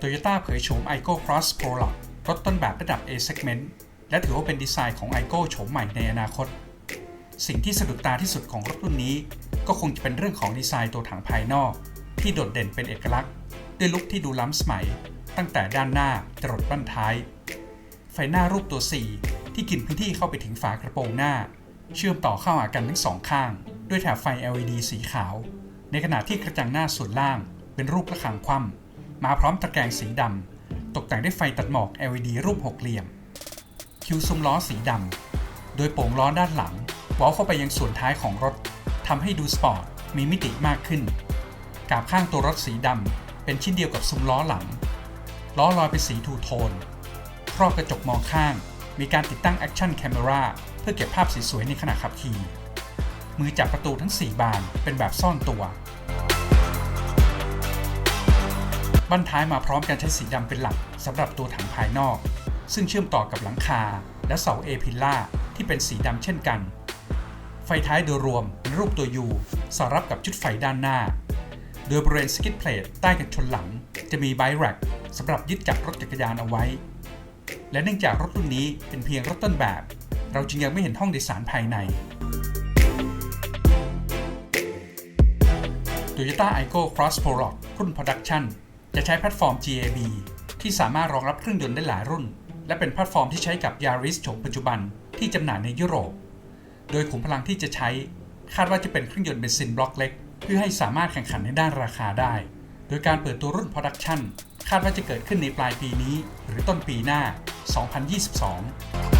Toyota เผยโฉม iGo Cross Prologue รถต้นแบบระดับ A segment และถือว่าเป็นดีไซน์ของ iGo โฉมใหม่ในอนาคต สิ่งที่สะดุดตาที่สุดของรถรุ่นนี้ ก็คงจะเป็นเรื่องของดีไซน์ตัวถังภายนอก ที่โดดเด่นเป็นเอกลักษณ์ ด้วยลุคที่ดูล้ำสมัย ตั้งแต่ด้านหน้าจรดบั้นท้าย ไฟหน้ารูปตัว 4 ที่กินพื้นที่เข้าไปถึงฝากระโปรงหน้า เชื่อมต่อเข้าหากันทั้งสองข้าง ด้วยแถบไฟ LED สีขาว ในขณะที่กระจังหน้าส่วนล่าง เป็นรูประฆังคว่ำ มาพร้อมตะแกรงสีดำ ตกแต่งด้วยไฟตัดหมอก LED รูปหกเหลี่ยม คิวซุ้มล้อสีดำ โดยโป่งล้อด้านหลังว้าเข้าไปยังส่วนท้ายของรถทำให้ดูสปอร์ตมีมิติมากขึ้น กาบข้างตัวรถสีดำเป็นชิ้นเดียวกับซุ้มล้อหลัง ล้อลอยเป็นสีทูโทน ครอบกระจกมองข้าง มีการติดตั้ง Action Camera เพื่อเก็บภาพสวยๆในขณะขับขี่ มือจับประตูทั้ง 4 บานเป็นแบบซ่อนตัว บั้นท้ายมาพร้อมการใช้สีดำเป็นหลักสำหรับตัวถังภายนอก ซึ่งเชื่อมต่อกับหลังคาและเสาเอพิลล่าที่เป็นสีดำเช่นกัน ไฟท้ายโดยรวมเป็นรูปตัว U สอดรับกับชุดไฟด้านหน้า โดยบริเวณสกิดเพลทใต้กันชนหลัง จะมีไบแร็กสำหรับยึดกับรถจักรยานเอาไว้ และเนื่องจากรถรุ่นนี้เป็นเพียงรถต้นแบบ เราจึงยังไม่เห็นห้องโดยสารภายใน Toyota Aygo Cross Prologue รุ่น Production จะใช้แพลตฟอร์ม GAB ที่สามารถรองรับเครื่องยนต์ได้หลายรุ่น และเป็นแพลตฟอร์มที่ใช้กับ Yaris โฉมปัจจุบันที่จำหน่ายในยุโรป โดยขุมพลังที่จะใช้คาดว่าจะเป็นเครื่องยนต์เบนซินบล็อกเล็ก เพื่อให้สามารถแข่งขันในด้านราคาได้ โดยการเปิดตัวรุ่น Production คาดว่าจะเกิดขึ้นในปลายปีนี้ หรือต้นปีหน้า 2022